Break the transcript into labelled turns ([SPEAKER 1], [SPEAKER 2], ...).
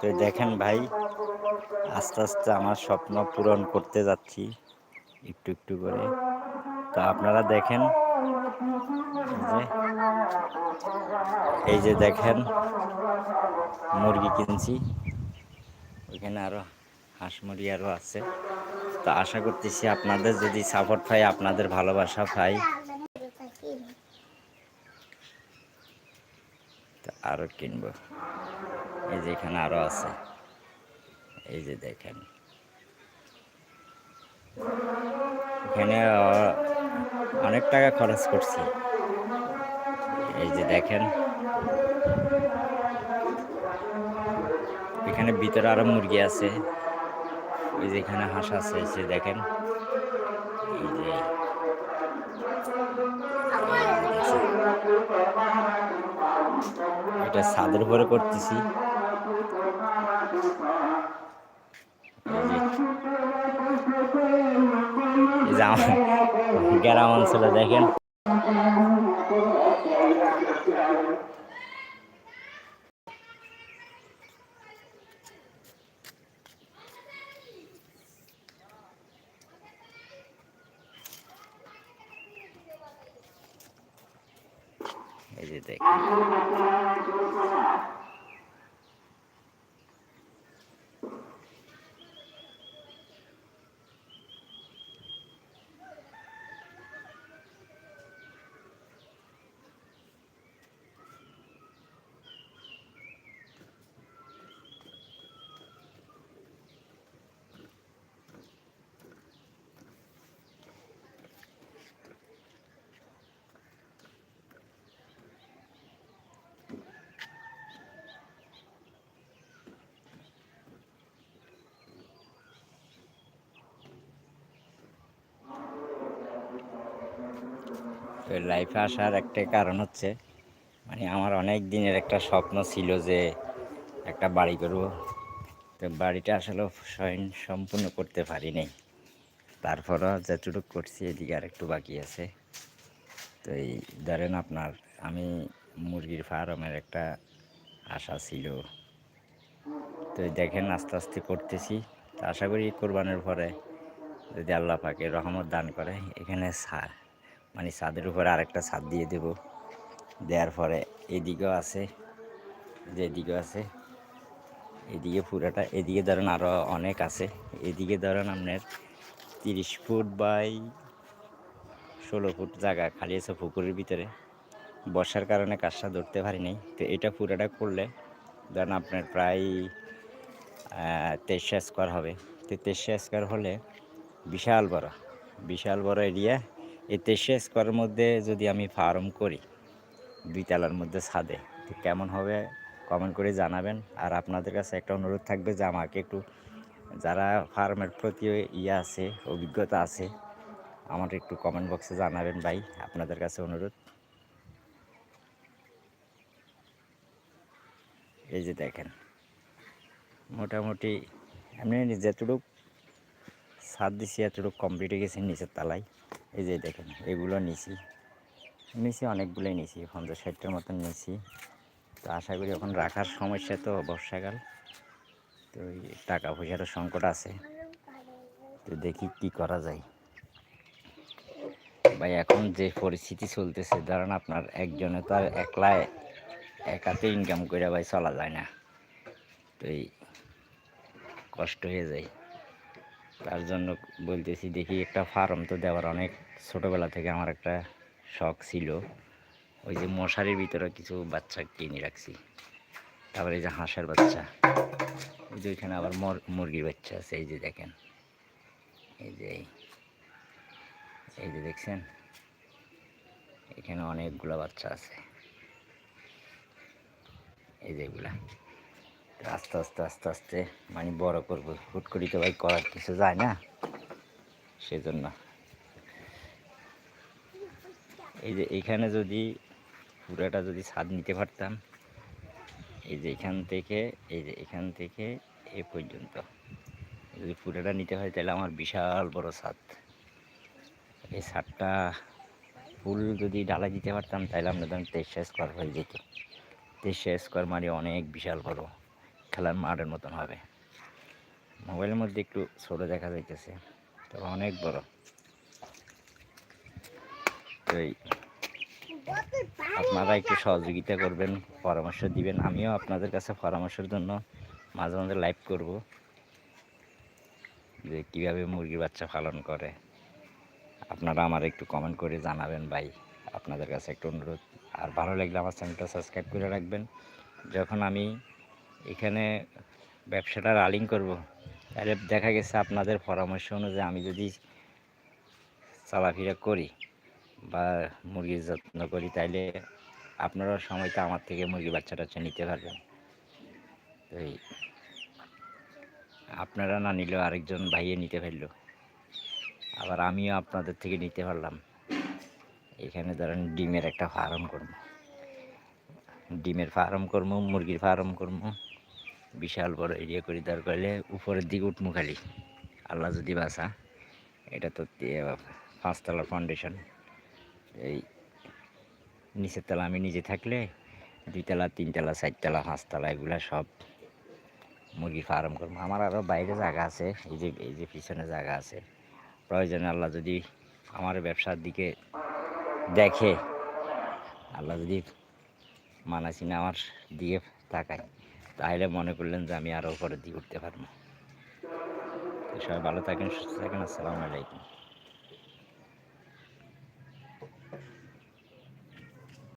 [SPEAKER 1] তো দেখেন ভাই, আস্তে আস্তে আমার স্বপ্ন পূরণ করতে যাচ্ছি একটু একটু করে। তো আপনারা দেখেন, এই যে দেখেন মুরগি কিনছি, ওইখানে আরও হাঁস মুরগি আরও আছে। তো আশা করতেছি আপনাদের যদি সাপোর্ট পাই, আপনাদের ভালোবাসা পাই। তো আরও কিনবো। এই যে এখানে আরও আছে। এই যে দেখেন। এখানে অনেক টাকা খরচ করছি। এই যে দেখেন। এখানে ভিতরে আরও মুরগি আছে। এই যে এখানে হাঁস আছে, এই যে দেখেন। এই যে এটা ছাদের উপরে করতেছি। গ্রাম অঞ্চলে দেখেন। এই যে দেখেন। তো লাইফে আসার একটা কারণ হচ্ছে মানে আমার অনেক দিনের একটা স্বপ্ন ছিল যে একটা বাড়ি করব। তো বাড়িটা আসলে স্বয়ং সম্পূর্ণ করতে পারি নাই তারপরও যতটুকু করছি এদিকে আর একটু বাকি আছে। তো এই ধরেন আপনার আমি মুরগির ফার্মের একটা আশা ছিল। তো দেখেন আস্তে আস্তে করতেছি। তো আশা করি কোরবানের পরে যদি আল্লাহ পাকে রহমত দান করে, এখানে মানে ছাদের উপরে আরেকটা ছাদ দিয়ে দেব। দেওয়ার পরে এদিকেও আছে, যে এদিকেও আছে, এদিকে পুরাটা, এদিকে ধরেন আরও অনেক আছে। এদিকে ধরেন আপনার তিরিশ ফুট বাই ষোলো ফুট জায়গা খালি আছে পুকুরের ভিতরে। বর্ষার কারণে কাজটা ধরতে পারি নাই তো এটা পুরাটা করলে ধরেন আপনার প্রায় তেইশশো স্কোয়ার হবে। তো তেইশশো স্কোয়ার হলে বিশাল বড় বিশাল বড় এরিয়া এই তেইশশো স্কোয়ারের মধ্যে যদি আমি ফার্ম করি, দুই তলার মধ্যে ছাদে, তো কেমন হবে কমেন্ট করে জানাবেন। আর আপনাদের কাছে একটা অনুরোধ থাকবে যে আমাকে একটু, যারা ফার্মের প্রতি ইয়ে আছে, অভিজ্ঞতা আছে আমার একটু কমেন্ট বক্সে জানাবেন ভাই, আপনাদের কাছে অনুরোধ। এই যে দেখেন, মোটামুটি এমনি যেটুকু, ছাদ দিছি এতটুকু কমপ্লিট হয়ে গেছে নিচের তালায়। এই যে দেখেন, এগুলো নিছি। নিছি অনেকগুলোই নিছি, পঞ্চাশ ষাটটার মতন নিছি। তো আশা করি এখন রাখার সমস্যা তো বর্ষাকাল। তো এই টাকা পয়সারও সংকট আছে। তো দেখি কি করা যায়। ভাই, এখন যে পরিস্থিতি চলতেছে, ধরেন আপনার একজনে তো আর একলায় একাতে ইনকাম করে ভাই চলা যায় না। তো এই কষ্ট হয়ে যায়। তার জন্য বলতেছি, দেখি একটা ফার্ম তো দেওয়ার অনেক ছোটোবেলা থেকে আমার একটা শখ ছিল। ওই যে মশারির ভিতরে কিছু বাচ্চা কিনে রাখছি। তারপরে এই যে হাঁসের বাচ্চা। এই যে ওইখানে আবার মর- মুরগির বাচ্চা আছে, এই যে দেখেন। এই যে এই- যে দেখছেন? এখানে অনেকগুলো বাচ্চা আছে। এই যে এগুলা। তো আস্তে আস্তে আস্তে আস্তে মানে বড় করব। হুট করি তো ভাই করার কিছু যায় না, সেজন্য। এই যে এখানে যদি পুরাটা যদি ছাদ নিতে পারতাম, এই যে এখান থেকে, এই যে এখান থেকে এ পর্যন্ত। যদি পুরাটা নিতে হয়, তাহলে আমার বিশাল বড় ছাদ। এই ছাদটা ফুল যদি ডালা দিতে পারতাম, তাহলে আমরা ধরেন তেইশশো স্কোয়ার হয়ে যেত। তেইশশো স্কোয়ার মানে অনেক বিশাল বড়। খেলার মাঠের মতন হবে। মোবাইলের মধ্যে একটু ছোটো দেখা যাইতেছে, তবে অনেক বড়। তো এই আপনারা একটু সহযোগিতা করবেন, পরামর্শ দিবেন। আমিও আপনাদের কাছে পরামর্শের জন্য মাঝে মাঝে লাইভ করব, যে কীভাবে মুরগির বাচ্চা পালন করে। আপনারা আমার একটু কমেন্ট করে জানাবেন ভাই, আপনাদের কাছে একটু অনুরোধ। আর ভালো লাগলে আমার চ্যানেলটা সাবস্ক্রাইব করে রাখবেন। যখন আমি এখানে ব্যবসাটা রানিং করব। তাহলে দেখা গেছে আপনাদের পরামর্শ অনুযায়ী আমি যদি চলাফেরা করি বা মুরগির যত্ন করি তাইলে আপনারা সময়টা আমার থেকে মুরগি বাচ্চা টাচ্চা নিতে পারবেন। তো আপনারা না নিলেও আরেকজন ভাইয়ে নিতে পারল। আবার আমিও আপনাদের থেকে নিতে পারলাম। এখানে ধরেন ডিমের একটা ফার্ম করব। ডিমের ফার্ম করব, মুরগির ফার্ম করব। বিশাল বড় এরিয়া করে দাঁড় করলে উপরের দিকে উঠমু খালি। আল্লাহ যদি বাসা এটা তো পাঁচতলা ফাউন্ডেশন এই নিচের তলা আমি নিজে থাকলে দুইতলা, তিনতলা, চারতলা, পাঁচতলা এগুলা সব মুরগি ফার্ম করব আমার আরও বাইরে জায়গা আছে, এই যে এই যে পিছনে জায়গা আছে। প্রয়োজনে আল্লাহ যদি আমার ব্যবসার দিকে দেখে, আল্লাহ যদি মানাসিনা আমার দিকে তাকায়। তাহলে মনে করলেন যে আমি আরও উপরের দিকে উঠতে পারব। সবাই ভালো থাকেন, সুস্থ থাকেন, আসসালামু আলাইকুম।